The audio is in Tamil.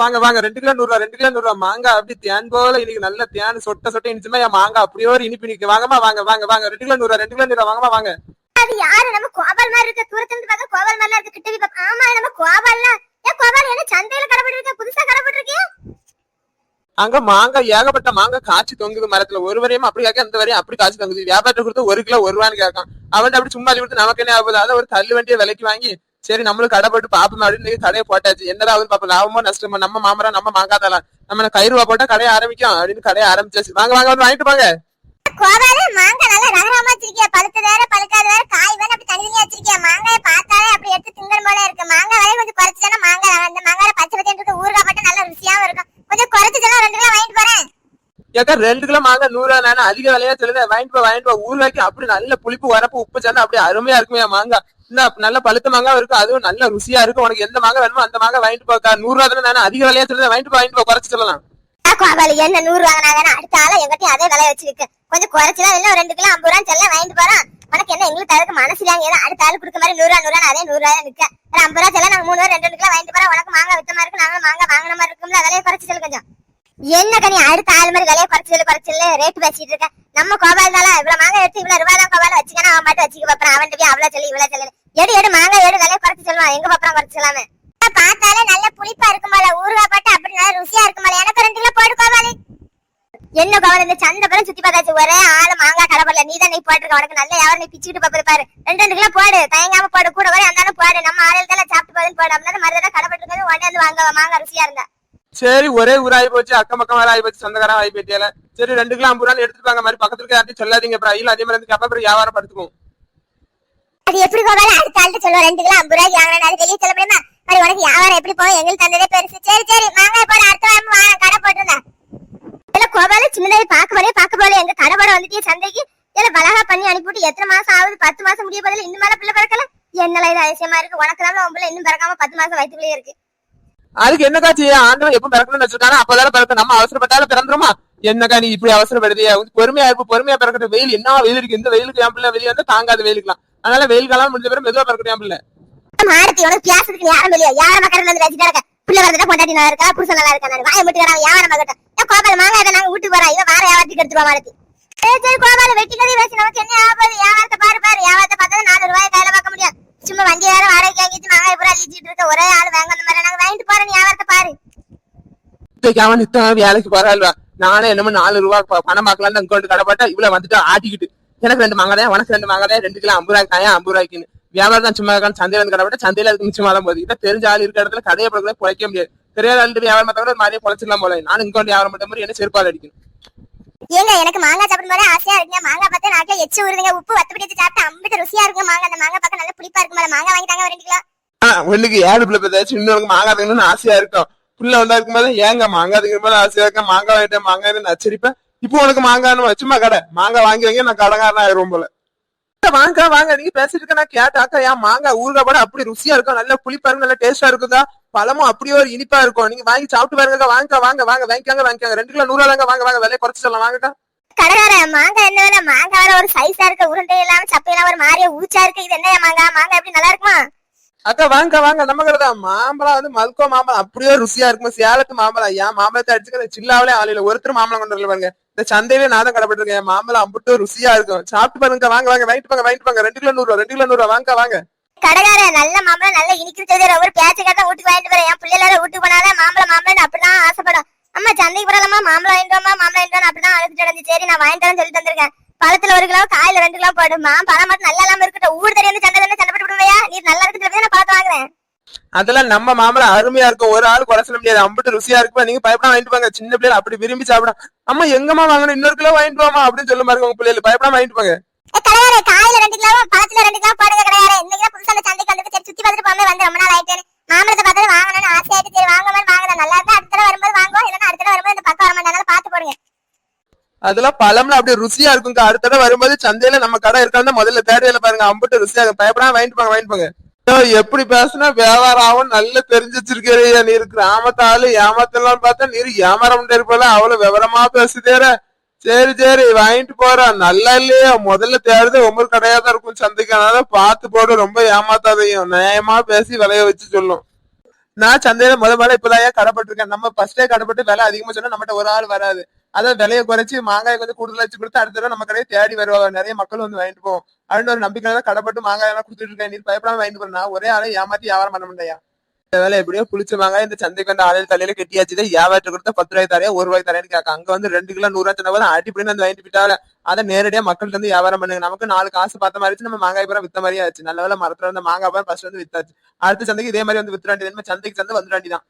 வாங்க வாங்க ரெண்டு கிலோ நூறு ரூபா ரெண்டு கிலோ நூறு ரூபா மாங்காய் அப்படி தேன் போல இன்னைக்கு நல்ல தேன் சொட்ட சொட்ட இனிச்சுமா என் மாங்காய் அப்படியே ஒரு இனிப்பு நிக்கு வாங்கம்மா வாங்க வாங்க வாங்க. ரெண்டு கிலோ நூறு ரூபா ரெண்டு கிலோ நூறு ரூபா வாங்கம்மா வாங்க. அது யாரு? நம்ம கோபால் மாதிரி இருக்க தூரத்துல இருந்து பார்க்க கோபால் மாதிரிலாம் இருக்கு கிட்ட போய் ஆமா நம்ம கோபால்ல. ஏன் கோபால் என்ன சந்தையில கடப்பட்டு இருக்க புதுசா கடப்பட்டு இருக்கியா அங்க மாங்காய் ஏகப்பட்ட மாங்காய் காய்ச்சி தொங்குது மரத்துல. ஒரு வரையும் அப்படி கேட்க அந்த வரையும் அப்படி காய்ச்சி தொங்குது. வியாபாரத்தை கொடுத்து ஒரு கிலோ ஒரு ரூபான்னு கேட்கான். அவன் அப்படி சும்மா அள்ளி கொடுத்து நமக்கு என்ன ஆகுது? அதை ஒரு தள்ளு வண்டியை விலைக்கு வாங்கி சரி நம்மளும் கடை போட்டு பாப்போம் அப்படின்னு கடையை போட்டாச்சு. என்னடா ஆகுது பாப்போம். லாபமோ நஷ்டமோ? நம்ம மாமரம் நம்ம மாங்காய் தரலாம் நம்ம கை ரூபா போட்டா கடையை ஆரம்பிக்கும் அப்படின்னு கடையை ஆரம்பிச்சாச்சு. வாங்க வாங்க வந்து வாங்கிட்டு போங்க. கோபால மாங்காய் நல்லா ரகரமா வச்சிருக்கியா? பழுத்த வேற பழுக்காத வேற காய் வேற அப்படி தனித்தனியா வச்சிருக்கியா? மாங்காய பார்த்தாலே அப்படி எடுத்து திங்கர் போல இருக்கு. மாங்காய் விலை கொஞ்சம் குறைச்சுனா மாங்காய் அந்த மாங்காய் பச்சை பச்சை இருக்கு. ஊறுகாய் மட்டும் நல்லா ருசியாவும் இருக்கும். கொஞ்சம் ரெண்டு கிலோ வாங்கிட்டு போறேன். ஏக்கா ரெண்டு கிலோ மாங்காய் நூறு நானே அதிக விலையா சொல்லுது வாங்கிட்டு போ வாங்கிட்டு போ. ஊர்லாக்கி அப்படி நல்ல புளிப்பு வரப்பு உப்பு சேர்ந்து அப்படியே அருமையா இருக்குமே மாங்காய். இந்த நல்ல பழுத்த மாங்காய் இருக்கு அதுவும் நல்ல ருசியா இருக்கு. உனக்கு எந்த மாங்காய் வேணுமோ அந்த மாங்காய் வாங்கிட்டு போக்கா நூறு ரூபா தானே அதிக விலையா சொல்லுறது வாங்கிட்டு போ வாங்கிட்டு போ குறைச்சு சொல்லலாம். கோபால் என்ன நூறு வாங்கினாங்கன்னா அடுத்த ஆள எங்கிட்டயும் அதே விலை வச்சிருக்கு கொஞ்சம் குறைச்சுதான் இல்ல ஒரு ரெண்டு கிலோ ஐம்பது ரூபாய் செல்ல வாங்கிட்டு போறோம். உனக்கு என்ன எங்களுக்கு தவிர்க்க மனசு இல்லையா ஏதோ அடுத்த ஆள் கொடுக்க மாதிரி நூறு ரூபா நூறு ரூபா அதே நூறு ரூபாய் நிக்க ஒரு ஐம்பது ரூபா சொல்ல நாங்க மூணு ரூபா ரெண்டு ரெண்டு கிலோ வாங்கிட்டு போறோம். உனக்கு மாங்காய் வித்த மாதிரி இருக்கு நாங்களும் மாங்காய் வாங்கின மாதிரி இருக்கும்ல விலையை குறைச்சு சொல்லு கொஞ்சம். என்ன கனி அடுத்த ஆள் மாதிரி விலையை குறைச்சு சொல்லு குறைச்சு சொல்லு. ரேட் பேசிட்டு இருக்க. நம்ம கோபால் தானே இவ்வளவு மாங்காய் எடுத்து இவ்வளவு ரூபாய் தான் கோபால வச்சுக்கணும் அவன் மட்டும் வச்சுக்க பாப்பறான் அவன் போய் அவ்வளவு சொல்லி இவ்வளவு சொல்லு. எடு எடு மாங்காய் எடு விலை குறைச்சு சொல்லுவான் எங்க பாப்பா குறைச்சு சொல்லாம? பார்த்தாலே நல்ல புளிப்பா இருக்குமால. ஊறுகாய் பாட்டு அப்படி நல்லா ருசியா இருக்குமால. எனக்கு ரெண்டு கிலோ போட்டு கோபாலு என்ன கவலை இந்த சந்தை பேரும் சுத்தி பார்த்தாச்சு. ஒரே ஆளு மாங்காய் கடப்படல நீ தான் நீ போட்டுருக்க. உனக்கு நல்ல யாரும் நீ பிச்சுக்கிட்டு பாப்பது பாரு. ரெண்டு ரெண்டு கிலோ போடு. தயங்காம போடு. கூட வரை அந்தாலும் போடு. நம்ம ஆளுகள் தானே சாப்பிட்டு போதுன்னு போடு. அப்படின்னா மருந்து கடப்பட்டுருக்கிறது உடனே வந்து வாங்க மாங்காய் ருசியா இருந்தா. சரி ஒரே ஊர் ஆகி போச்சு. அக்கம் பக்கம் வேலை ஆகி போச்சு. சொந்தக்காரன் ஆகி போயிட்டியால சரி ரெண்டு கிலோ ஐம்பது ரூபாய் எடுத்துட்டு வாங்க. மாதிரி பக்கத்துல யார்ட்டையும் சொல்லாதீங்க அப்புறம் இல்ல அதே மாதிரி வந்து அப்புறம் வியாபாரம் படுத்துக்கும் அது எப்படி கோபால அடுத்த ஆள்கிட்ட சொல்லுவோம் ரெண்டு கிலோ ஐம்பது ரூபாய்க்கு வாங்கினா அது வெளியே சொல்ல முடியுமா? அது உனக்கு வியாபாரம் எப்படி போகும் எங்களுக்கு தந்ததே பெருசு. சரி சரி வாங்க போட அடுத்த வாரம் வாங்க கடை போட்டுருந்தா இல்ல கோபால சின்னதாக பார்க்க போலே பார்க்க போலே எங்க கடை போட வந்துட்டு சந்தைக்கு. இல்ல பலகா பண்ணி அனுப்பிவிட்டு எத்தனை மாசம் ஆகுது? பத்து மாசம் முடிய பதில் இன்னும் மேல பிள்ளை பிறக்கல? என்னல இது அதிசயமா இருக்கு? உனக்கு தான் உன் பிள்ளை இன்னும் பிறக்காம பத்து மாசம் வயிற்றுக்குள்ளே இருக்கு. அதுக்கு என்னக்கா செய்ய? ஆண்டவன் எப்ப பிறக்கணும்னு வச்சிருக்காங்க அப்பதான் பிறக்க நம்ம அவசரப்பட்டாலும் பிறந்துருமா? என்னக்கா நீ இப்படி அவசரப்படுதியா பொறுமையா இருப்பு பொறுமையா பிறக்கிற வெயில் என்ன வெயில் இருக்கு? இந்த வெயிலுக்கு என் பிள்ளை வெளியே வந்து தாங்காத வெயிலுக்கலாம் அதனால வெயில் காலம் முடிஞ்ச பிறகு மெதுவா என் பிள்ளை மாரத்தி உனக்கு பேசுறதுக்கு யாரும் இல்லையா? யாரும் மக்கள் வந்து வச்சுட்டு இருக்க பிள்ளை வரதுட்டா பொண்டாட்டி நல்லா இருக்கா? புருஷன் நல்லா இருக்கா வாய முட்டு வரான் யாரும் மக்கட்டும் ஏன் கோபால் மாங்காய் நாங்க வீட்டுக்கு போறோம். இவன் வார வியாபாரத்துக்கு எடுத்துருவா மாரத்தி சரி சரி கோபால் வெட்டி கறி வச்சு நமக்கு என்ன ஆகாது வியாபாரத்தை பாரு பாரு. வியாபாரத்தை பார்த்தா நாலு ரூபாய் கையில பார்க்க முடியும். சும்மா வண்டி வேற வாடகைக்கு வாங்கிட்டு மாங்காய் பூரா அழிச்சிட்டு இருக்க ஒரே ஆள் வாங்க அந்த மாதிரி நாங்க வாங்கிட்டு போறோம். வியாபாரத்தை பாரு. அவன் நித்தம் வேலைக்கு போறாள்வா நானே என்னமோ நாலு ரூபா பணம் பார்க்கலாம்னு அங்க கடை போட்டா இவ்வளவு வந்துட்டு ஆட்டிக்கிட்டு. எனக்கு ரெண்டு மாங்காய் உனக்கு ரெண்டு மாங்காய் ரெண்டு கிலோ ஐம்பது ரூபாய் காயா ஐம்பது ரூபாய்க்குன்னு வியாபாரம் தான் சும்மா இருக்கான்னு சந்தையில கடை போட்டா சந்தையில அதுக்கு மிச்சமா தான் போகுது இதை தெரிஞ்ச ஆள் இருக்க இடத்துல கடையை பழக்கம் குறைக்க முடியாது. தெரியாத ஆள் வியாபாரம் பார்த்தா கூட மாதிரியே குறைச்சிடலாம் போல. நானும் இங்க வந்து வியாபாரம் பண்ற மாதிரி என்ன செருப்பால் அடிக்கணும்? ஏங்க எனக்கு மாங்காய் சாப்பிடும் போது ஆசையா இருக்குங்க. மாங்காய் பார்த்தா நாட்டுல எச்சு ஊறுதுங்க உப்பு வத்து பிடிச்சு சாப்பிட்டு அம்பிட்டு ருசியா இருக்குங்க மாங்காய். அந்த மாங்காய் பார்க்க நல்ல புளிப்பா இருக்கும் மாங்காய் வாங்கி தாங்க ஒரு ரெண்டு கிலோ. ஒண்ணுக்கு ஏழு பிள்ளை பேதாச்சும் இன்னொருக்கு மாங்காய் ஆசையா இருக்கும் புள்ள வந்தா இருக்கும்போது ஏங்க மாங்காய் திங்கிற போது ஆசையா இருக்கேன் மாங்காய் வாங்கிட்டேன் மாங்காய் நச்சரிப்பேன் இப்போ உனக்கு மாங்காய் சும்மா கடை. மாங்காய் வாங்கி வாங்கி நான் கடங்காரன் ஆயிரும் போல. வாங்க வாங்க. நீங்க பேசிட்டு இருக்க நான் கேட்டாக்கா ஏன் மாங்காய் ஊறுகாய் போட அப்படி ருசியா இருக்கும்? நல்ல புளிப்பா இருக்கும் நல்ல டேஸ்டா இருக்குதா? பழமும் அப்படியே ஒரு இனிப்பா இருக்கும். நீங்க வாங்கி சாப்பிட்டு பாருங்க வாங்க வாங்க வாங்க. வாங்கிக்காங்க வாங்கிக்காங்க. ரெண்டு கிலோ நூறு வாங்க வாங்க வாங்க. விலையை குறைச்சு சொல்லலாம் வாங்கக்கா. கடைக்கார மாங்காய் என்ன வேலை? மாங்காய் வேற ஒரு சைஸா இருக்க. உருண்டை இல்லாம சப்பையெல்லாம் ஒரு மாதிரியா ஊச்சா இருக்கு. இது என்ன மாங்காய் மாங்காய் எப்படி நல்லா இருக்குமா? அக்கா வாங்க வாங்க. நம்ம கடை மாம்பழம் வந்து மல்கோ மாம்பழம். அப்படியே ருசியா இருக்கும். சேலத்து மாம்பழம். ஏன் மாம்பழத்தை அடிச்சுக்கிற சில்லாவிலே ஆலையில ஒருத்தர் மாம்பழம் கொண்டு வரல பாருங்க. இந்த சந்தையிலே நான் தான் கடைப்பட்டிருக்கேன். மாம்பழம் அம்புட்டு ருசியா இருக்கும். சாப்பிட்டு பாருங்க வாங்க வாங்க. வாங்கிட்டு போங்க வாங்கிட்டு போங்க. ரெண்டு கிலோ நூறு ரூபா ரெண்டு கிலோ நூறு ரூபா வாங்க. வாங்க கடைக்கார நல்ல மாம்பழம் நல்ல இனிக்கிறது தெரியுற ஒரு பேச்சுக்காக வீட்டுக்கு வாங்கிட்டு வரேன் என் பிள்ளைல வீட்டுக்கு போனாலே மாம்பழம் மாம்பழம் அப்படிலாம் ஆசைப்படும். அம்மா சந்தைக்கு போறலாமா? மாம்பழம் வாங்கிட்டோமா மாம்பழம் வாங்கிட்டோம் அப்படிதான் அழுதுட்டு சரி நான் வாங்கிட்டு சொல்லிட்டு வந்திருக்கேன். பழத்துல ஒரு கிலோ காயில ரெண்டு கிலோ போடுமா? பழம் மட்டும் நல்லா இல்லாம இருக்கட்டும். ஊர் தெரியும் சந்தை தானே சண்டை போட்டு விடுவையா? நீ நல்லா இருக்கு நான் பழத்தை வாங்குறேன். அதெல்லாம் நம்ம மாம்பழம் அருமையா இருக்கும். ஒரு ஆள் குறை சொல்ல முடியாது. அம்புட்டு ருசியா இருக்கும்? நீங்க பயப்படாம வாங்கிட்டு போங்க. சின்ன பிள்ளைல அப்படி விரும்பி சாப்பிடும் அம்மா எங்கம்மா வாங்கணும்? இன்னொரு கிலோ வாங்கிட்டு வாமா அப்படின்னு சொல்ல மாதிரி உங்க பிள்ளைல பயப்படாம வாங்கிட்டு போங்க. ஏ, கடைக்காரே காயில ரெண்டு கிலோ பழத்துல ரெண்டு கிலோ போடுங்க இன்னைக்கு தான் புதுசா அந்த சந்தைக்கு வந்துட்டு சரி சுத்தி பார்த்துட்டு போமே வந்து ரொம்ப நாள் ஆயிட்டு மாம்பழத்தை பார்த்தாலும் வாங்கணும்னு அதெல்லாம் பழம்லாம் அப்படியே ருசியா இருக்குங்க அடுத்த தடவை வரும்போது சந்தையில நம்ம கடை இருக்கான்னு முதல்ல தேடியில பாருங்க. அம்பிட்டு ருசியா இருக்கும். பயப்படாம வாங்கிட்டு போங்க வாங்கிட்டு போங்க. எப்படி பேசுனா வியாபாரம் ஆகும் நல்லா தெரிஞ்சு வச்சிருக்கிறியா நீ கிராமத்தாளு ஏமாத்தலாம் பார்த்தா நீ ஏமாறம் இருப்பல அவ்வளவு விவரமா பேசுதேற சரி சரி வாங்கிட்டு போறேன் நல்லா இல்லையா? முதல்ல தேடுறது ஒவ்வொரு கடையா தான் இருக்கும் சந்தைக்கு. அதனால பார்த்து போட ரொம்ப ஏமாத்தாதையும் நியாயமா பேசி விலைய வச்சு சொல்லும். நான் சந்தையில முத முதல்ல இப்பதான் கடைப்பட்டிருக்கேன். நம்ம ஃபர்ஸ்டே கடைப்பட்டு விலை அதிகமா சொன்னா நம்மகிட்ட ஒரு ஆள் வராது. அதான் விலையை குறைச்சு மாங்காய் கொஞ்சம் கூடுதலா வச்சு கொடுத்து அடுத்த தடவை நம்ம கடையை தேடி வருவாங்க. நிறைய மக்கள் வந்து வாங்கிட்டு போவோம். அப்படின்னு ஒரு நம்பிக்கையில தான் கடைப்பட்டு மாங்காய் எல்லாம் கொடுத்துட்டு இருக்கேன். நீ பயப்படாம வாங்கிட்டு போறா ஒரே ஆளை ஏமாத்தி வியாபாரம் பண்ண முடியா இந்த வேலை எப்படியோ புளிச்ச மாங்காய் இந்த சந்தைக்கு வந்து ஆளையில் தலையில கெட்டியாச்சு. வியாபாரத்தை கொடுத்தா பத்து ரூபாய் தரையா ஒரு ரூபாய் தரேன்னு கேட்க. அங்க வந்து ரெண்டு கிலோ நூறு ரூபாய் சொன்னா அடிப்படி வந்து வாங்கிட்டு போயிட்டால அதை நேரடியா மக்கள்கிட்ட வந்து வியாபாரம் பண்ணுங்க. நமக்கு நாலு காசு பார்த்த மாதிரி நம்ம மாங்காய் பூரா வித்த மாதிரியே ஆச்சு. நல்ல வேலை மரத்துல வந்து மாங்காய் பூரா ஃபர்ஸ்ட் வந்து வித்தாச்சு. அடுத்த சந்தைக்கு இதே மாதிரி வந்து வித்துறாண்டி சந்தைக்கு சந்தை வந்துடாண்டி தான்